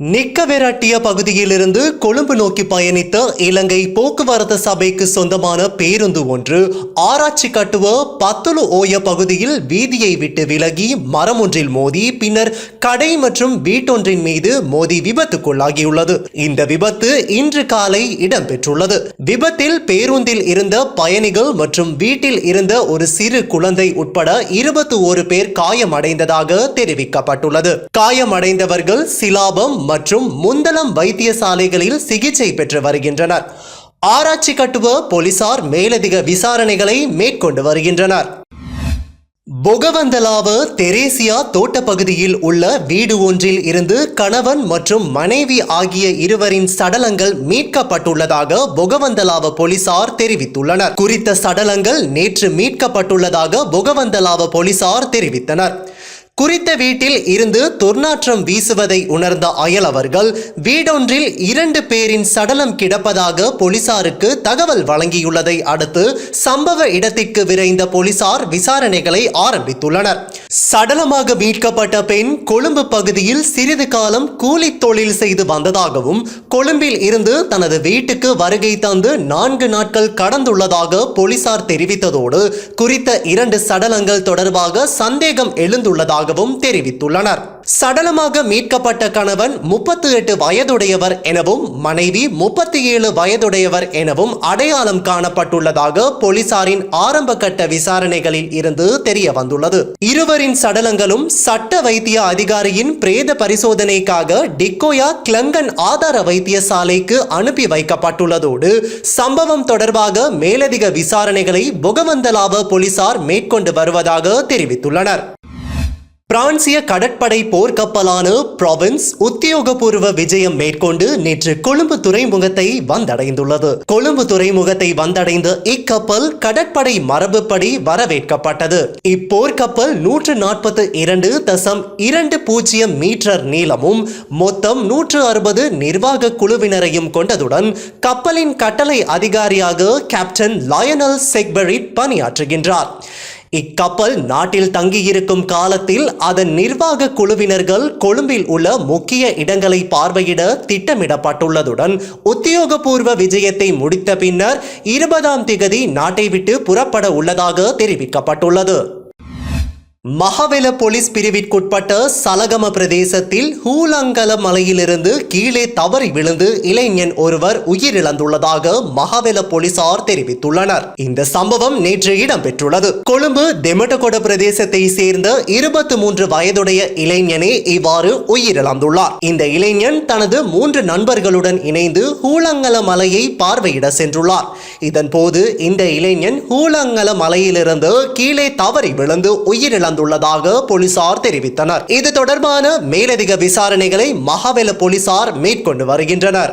நிக்கவெரட்டிய பகுதியிலிருந்து கொழும்பு நோக்கி பயணித்த இலங்கை போக்குவரத்து சபைக்கு சொந்தமான பேருந்து ஒன்று ஆராய்ச்சி கட்டுவ பத்துலு ஓய பகுதியில் வீதியை விட்டு விலகி மரம் ஒன்றில் மோதி பின்னர் கடை மற்றும் வீட்டொன்றின் மீது மோதி விபத்துக்குள்ளாகியுள்ளது. இந்த விபத்து இன்று காலை இடம்பெற்றுள்ளது. விபத்தில் பேருந்தில் இருந்த பயணிகள் மற்றும் வீட்டில் இருந்த ஒரு சிறு குழந்தை உட்பட இருபத்தி ஓரு பேர் காயமடைந்ததாக தெரிவிக்கப்பட்டுள்ளது. காயமடைந்தவர்கள் சிலாபம் மற்றும் முந்தளம் வைத்தியசாலைகளில் சிகிச்சை பெற்று வருகின்றனர். ஆராய்ச்சி கட்டுவ போலீசார் மேலதிக விசாரணைகளை மேற்கொண்டு வருகின்றனர். பொகவந்தலாவ தெரேசியா தோட்டப்பகுதியில் உள்ள வீடு ஒன்றில் இருந்து கணவன் மற்றும் மனைவி ஆகிய இருவரின் சடலங்கள் மீட்கப்பட்டுள்ளதாக பொகவந்தலாவ போலீசார் தெரிவித்துள்ளனர். குறித்த சடலங்கள் நேற்று மீட்கப்பட்டுள்ளதாக பொகவந்தலாவ போலீசார் தெரிவித்தனர். குறித்த வீட்டில் இருந்து துர்நாற்றம் வீசுவதை உணர்ந்த அயலவர்கள் வீடொன்றில் இரண்டு பேரின் சடலம் கிடப்பதாக போலீசாருக்கு தகவல் வழங்கியுள்ளதை அடுத்து சம்பவ இடத்திற்கு விரைந்த போலீசார் விசாரணைகளை ஆரம்பித்துள்ளனர். சடலமாக மீட்கப்பட்ட பெண் கொழும்பு பகுதியில் சிறிது காலம் கூலி தொழில் செய்து வந்ததாகவும் கொழும்பில் இருந்து தனது வீட்டுக்கு வருகை தந்து நான்கு நாட்கள் கடந்துள்ளதாக போலீசார் தெரிவித்ததோடு குறித்த இரண்டு சடலங்கள் தொடர்பாக சந்தேகம் எழுந்துள்ளதாகவும் தெரிவித்துள்ளனர். சடலமாக மீட்கப்பட்ட கணவன் முப்பத்தி எட்டு வயதுடையவர் எனவும் மனைவி முப்பத்தி ஏழு வயதுடையவர் எனவும் அடையாளம் காணப்பட்டுள்ளதாக போலீசாரின் ஆரம்ப கட்ட விசாரணைகளில் இருந்து தெரிய வந்துள்ளது. இருவரின் சடலங்களும் சட்ட வைத்திய அதிகாரியின் பிரேத பரிசோதனைக்காக டிக்கோயா கிளங்கன் ஆதார வைத்தியசாலைக்கு அனுப்பி வைக்கப்பட்டுள்ளதோடு சம்பவம் தொடர்பாக மேலதிக விசாரணைகளை பொகவந்தலாவ போலீசார் மேற்கொண்டு வருவதாக தெரிவித்துள்ளனர். பிரான்சிய கடற்படை போர்க்கப்பலான ப்ராவின்ஸ் உத்தியோகபூர்வ விஜயம் மேற்கொண்டு நேற்று கொழும்பு துறைமுகத்தை வந்தடைந்துள்ளது. கொழும்பு துறைமுகத்தை வந்தடைந்த இக்கப்பல் கடற்படை மரபுப்படி வரவேற்கப்பட்டது. இப்போர்க்கப்பல் நூற்று நாற்பத்து இரண்டு தசம் இரண்டு பூஜ்ஜியம் மீட்டர் நீளமும் மொத்தம் நூற்று அறுபது நிர்வாக குழுவினரையும் கொண்டதுடன் கப்பலின் கட்டளை அதிகாரியாக கேப்டன் லயனல் செக்பெரிட் பணியாற்றுகின்றார். இக்கப்பல் நாட்டில் தங்கியிருக்கும் காலத்தில் அதன் நிர்வாக குழுவினர்கள் கொழும்பில் உள்ள முக்கிய இடங்களை பார்வையிட திட்டமிடப்பட்டுள்ளதுடன் உத்தியோகபூர்வ விஜயத்தை முடித்த பின்னர் இருபதாம் திகதி நாட்டை விட்டு புறப்பட உள்ளதாக தெரிவிக்கப்பட்டுள்ளது. மகவெல போலீஸ் பிரிவிற்குட்பட்ட சலகம பிரதேசத்தில் ஹூலங்கல மலையிலிருந்து கீழே தவறி விழுந்து இளைஞன் ஒருவர் உயிரிழந்துள்ளதாக மகவெல போலீசார் தெரிவித்துள்ளனர். இந்த சம்பவம் நேற்று இடம்பெற்றுள்ளது. கொழும்பு தெமட்டகொட பிரதேசத்தை சேர்ந்த இருபத்தி மூன்று வயதுடைய இளைஞனே இவ்வாறு உயிரிழந்துள்ளார். இந்த இளைஞன் தனது மூன்று நண்பர்களுடன் இணைந்து ஹூலங்கல மலையை பார்வையிட சென்றுள்ளார். இதன் போது இந்த இளைஞன் ஹூலங்கல மலையிலிருந்து கீழே தவறி விழுந்து உயிரிழந்துள்ளதாக போலீசார் தெரிவித்தனர். இது தொடர்பான மேலதிக விசாரணைகளை மகாவெல போலீசார் மேற்கொண்டு வருகின்றனர்.